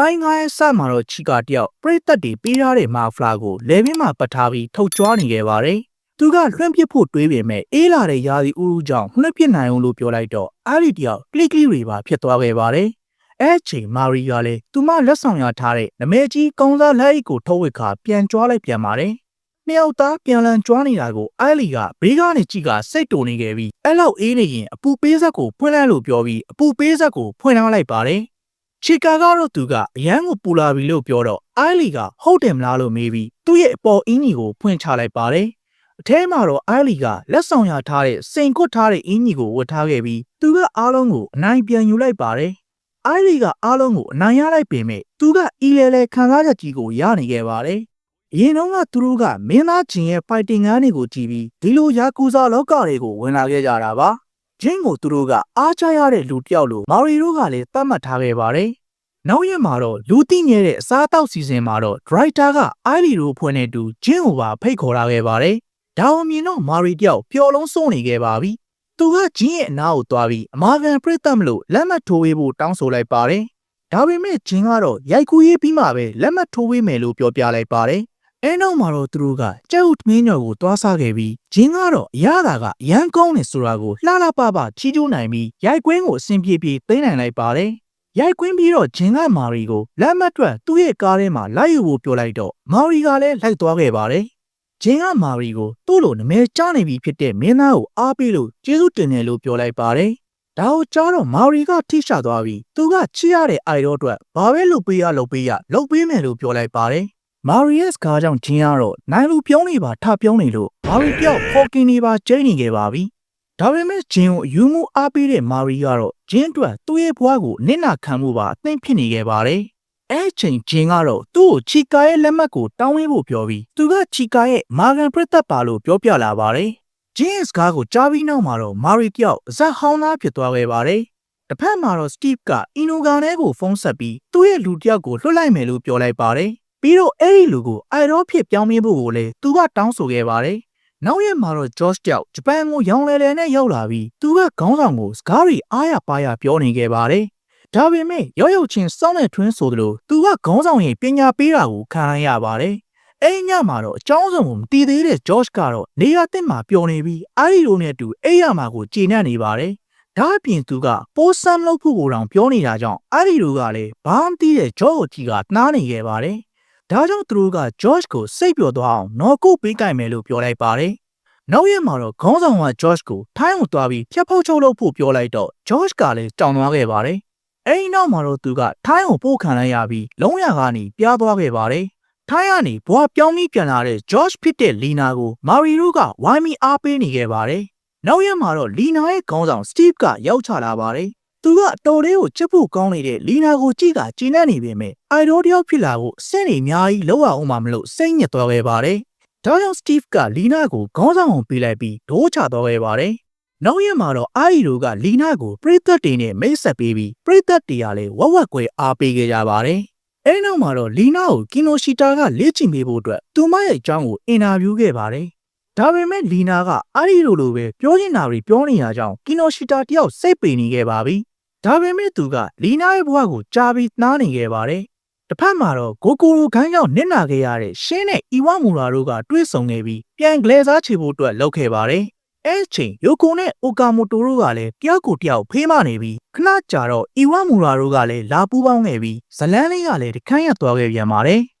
ပိုင်း9ရက်စမှာတော့ချီကာတယောက်ပရိသတ်တွေပေးထားတဲ့မာဖလာကိုလေဘင်းမှာပတ်ထားပြီးထုတ်ကြွားနေခဲ့ပါတယ်။သူကလွှင့်ပစ်ဖို့တွေးပေမဲ့အေးလာတဲ့ယာစီဥရုကြောင့်လွှင့်ပစ်နိုင်အောင်လို့ပြောလိုက်တော့အားဒီတယောက်ကလစ်ကလစ်တွေပါဖြစ်သွားခဲ့ပါတယ်။အဲအချိန်မာရီကလည်းသူမလက်ဆောင်ရထားတဲ့နမဲကြီးကောင်းစားလက်အိတ်ကိုထုတ်ဝစ်ခါပြန်ကြွားလိုက်ပြန်ပါတယ်။နှစ်ယောက်သားပြန်လန်ကြွားနေတာကိုအိုင်လီကဘေးကနေကြည့်ကစိတ်တုန်နေခဲ့ပြီးအဲ့လောက်အေးနေရင်အပူပေးဆက်ကိုဖွင့်လိုက်လို့ပြောပြီးအပူပေးဆက်ကိုဖွင့်ထားလိုက်ပါတယ်။ ချီကာကတော့သူကအရန်ကိုပူလာပြီလို့ပြောတော့အိုင်လီကဟုတ်တယ်မလားလို့မေးပြီးသူ့ရဲ့အပေါ်အင်းကြီးကိုဖွင့်ချလိုက်ပါတယ်။အထဲမှာတော့အိုင်လီကလက်ဆောင်ရထားတဲ့စိန်ကွတ်ထားတဲ့အင်းကြီးကိုဝတ်ထားခဲ့ပြီးသူကအားလုံးကိုအနိုင်ပြန်ယူလိုက်ပါတယ်။အိုင်လီကအားလုံးကိုအနိုင်ရလိုက်ပေမဲ့သူကအီလဲလဲခံစားချက်ကြီးကိုရနေခဲ့ပါတယ်။အရင်တော့ကသူတို့ကမင်းသားချင်းရဲ့ fighting ငန်းတွေကိုကြည့်ပြီးဒီလိုယာကူဇာလောကတွေကိုဝင်လာခဲ့ကြတာပါ။ ဂျင်းကိုသူတို့ကအားချရတဲ့လူတစ်ယောက်လိုမာရီတို့ကလည်းသတ်မှတ်ထားခဲ့ပါတယ်။နောက်ရက်မှာတော့လူသိငယ်တဲ့အစားအသောက်စီစဉ်မှာတော့ဒရိုက်တာကအိုင်လီတို့ဖွင့်နေတူဂျင်းကိုပါဖိတ်ခေါ်လာခဲ့ပါတယ်။ဒါအောင်မြင်တော့မာရီတယောက်ပျော်လုံးစိုးနေခဲ့ပါပြီ။သူကဂျင်းရဲ့အနားကိုသွားပြီးအမာကန်ပြိတ္တမလို့လက်မှတ်ထိုးပေးဖို့တောင်းဆိုလိုက်ပါတယ်။ဒါပေမဲ့ဂျင်းကတော့ရိုက်ကူးရေးပြီးမှပဲလက်မှတ်ထိုးပေးမယ်လို့ပြောပြလိုက်ပါတယ်။ အဲနောက်မှာတော့သူတို့ကကျဲဥသမင်းညော်ကိုတွားစားခဲ့ပြီးဂျင်းကတော့အရသာကအရန်ကောင်းတယ်ဆိုတာကိုလှလှပပချီးကျူးနိုင်ပြီးရိုက်ကွင်းကိုအဆင်ပြေပြေသိမ်းနိုင်လိုက်ပါတယ်။ရိုက်ကွင်းပြီးတော့ဂျင်းကမာရီကိုလက်မတ်တွက်သူ့ရဲ့ကားထဲမှာလိုက်ယူဖို့ပြောလိုက်တော့မာရီကလည်းလိုက်သွားခဲ့ပါတယ်။ဂျင်းကမာရီကိုသူ့လိုနမဲကြားနေပြီဖြစ်တဲ့မင်းသားကိုအားပေးလို့ကျေးဇူးတင်တယ်လို့ပြောလိုက်ပါတယ်။ဒါကိုကြားတော့မာရီကထိရှသွားပြီးသူကချစ်ရတဲ့အိုင်တော့အတွက်ဘာပဲလုပ်ပေးရလုပ်ပေးရလုပ်ပေးမယ်လို့ပြောလိုက်ပါတယ်။ မာရီယက်စ်ကားကြောင့်ဂျင်းကတော့နိုင်လူပြုံးနေပါထပြုံးနေလို့မာရီပြောက်ဖော်ကင်နေပါကျိန်းနေခဲ့ပါပြီ။ဒါပေမဲ့ဂျင်းကိုအယူမှုအားပေးတဲ့မာရီကတော့ဂျင်းအတွက်သူ့ရဲ့ဘဝကိုနစ်နာခံမှုပါအသိဖြစ်နေခဲ့ပါတယ်။အဲအချိန်ဂျင်းကတော့သူ့ကိုချီကာရဲ့လက်မှတ်ကိုတောင်းဝေးဖို့ပြောပြီးသူကချီကာရဲ့မာဂန်ပရစ်သက်ပါလို့ပြောပြလာပါတယ်။ဂျင်းရဲ့စကားကိုကြားပြီးနောက်မှာတော့မာရီပြောက်အဆက်ဟောင်းသားဖြစ်သွားခဲ့ပါတယ်။တစ်ဖက်မှာတော့ Steve ကအီနိုဂါနဲကိုဖုန်းဆက်ပြီးသူ့ရဲ့လူတစ်ယောက်ကိုလွှတ်လိုက်မယ်လို့ပြောလိုက်ပါတယ်။ ပြီးတော့အဲ့ဒီလူကိုအိုင်ရောဖြစ်ပြောင်းပေးဖို့ကိုလည်းသူကတောင်းဆိုခဲ့ပါတယ်။နောက်ရက်မှာတော့ George တယောက်ဂျပန်ကိုရောင်လဲလဲနဲ့ရောက်လာပြီးသူကခေါင်းဆောင်ကိုစကားတွေအားရပါးရပြောနေခဲ့ပါတယ်။ဒါပေမဲ့ရောက်ရောက်ချင်းစောင်းတဲ့ထွင်းဆိုသလိုသူကခေါင်းဆောင်ရဲ့ပညာပေးတာကိုခံရရပါတယ်။အဲ့ဒီညမှာတော့အကြောင်းစုံကိုမတည်သေးတဲ့ George ကတော့နေရာတင်မှာပျော်နေပြီးအာရီတို့နဲ့အတူအိပ်ရမှာကိုကျေနပ်နေပါတယ်။ဒါအပြင်သူကပိုးဆမ်လုပ်ဖို့ကိုတောင်ပြောနေတာကြောင့်အဲ့ဒီတို့ကလည်းဘာမှမသိတဲ့ဂျော့ကိုကြီးကနှားနေခဲ့ပါတယ်။ ဒါကြောင့်သူတို့ကဂျော့ကိုစိတ်ပျော်သွားအောင်နော်ကုတ်ပေးကြိုင်မယ်လို့ပြောလိုက်ပါတယ်။နောက်ရက်မှာတော့ခေါင်းဆောင်ကဂျော့ကိုထိုင်းအောင်သွားပြီးဖြတ်ဖောက်ချုပ်လုပ်ဖို့ပြောလိုက်တော့ဂျော့ကလည်းကြောင်သွားခဲ့ပါတယ်။အဲဒီနောက်မှာတော့သူကထိုင်းအောင်ပို့ခံလိုက်ရပြီးလုံးရကနေပြားသွားခဲ့ပါတယ်။ထိုင်းကနေဘွားပြောင်းပြီးပြန်လာတဲ့ George ဖြစ်တဲ့လီနာကိုမာရီတို့ကဝိုင်းပြီးအားပေးနေခဲ့ပါတယ်။နောက်ရက်မှာတော့လီနာရဲ့ခေါင်းဆောင် Steve ကရောက်ချလာပါတယ်။ သူကအတော်လေးကိုချစ်ဖို့ကောင်းနေတဲ့လီနာကိုကြည့်ကကျဉ်းနေပေမဲ့အိုင်ဒိုတယောက်ဖြစ်လာဖို့အဆင့်တွေအများကြီးလောက်အောင်မှမလို့စိတ်ညစ်သွားခဲ့ပါတယ်။ဒါကြောင့် Steve ကလီနာကိုခေါင်းဆောင်အောင်ပေးလိုက်ပြီးဒိုးချသွားခဲ့ပါတယ်။နောက်ရက်မှာတော့အာရီတို့ကလီနာကိုပရိသတ်တွေနဲ့မိတ်ဆက်ပေးပြီးပရိသတ်တွေကလည်းဝက်ဝက်ကွဲအားပေးခဲ့ကြပါတယ်။အဲဒီနောက်မှာတော့လီနာကိုကီနိုရှီတာကလေ့ကျင့်ပေးဖို့အတွက်သူမရဲ့အကြောင်းကိုအင်တာဗျူးခဲ့ပါတယ်။ဒါပေမဲ့လီနာကအာရီတို့လိုပဲပြောချင်တာတွေပြောနေရကြောင်းကီနိုရှီတာတယောက်စိတ်ပိန်နေခဲ့ပါပြီ။ ဒါပေမဲ့သူကလီနာရဲ့ဘဝကိုကြားပြီးနှားနေခဲ့ပါတယ်။တစ်ဖက်မှာတော့ဂိုကိုရိုခိုင်းကြောင့်နစ်နာခဲ့ရတဲ့ရှင်းနဲ့အီဝမူရာတို့ကတွေ့ဆုံခဲ့ပြီးပြန်ဂလဲစားချေဖို့အတွက်လုပ်ခဲ့ပါတယ်။အဲအချိန်ယိုကိုနဲ့အိုကာမိုတိုတို့ကလည်းတယောက်ကိုတယောက်ဖေးမနေပြီးခဏကြာတော့အီဝမူရာတို့ကလည်းလာပူးပေါင်းခဲ့ပြီးဇလန်းလေးကလည်းတခန်းရသွားခဲ့ပြန်ပါတယ်။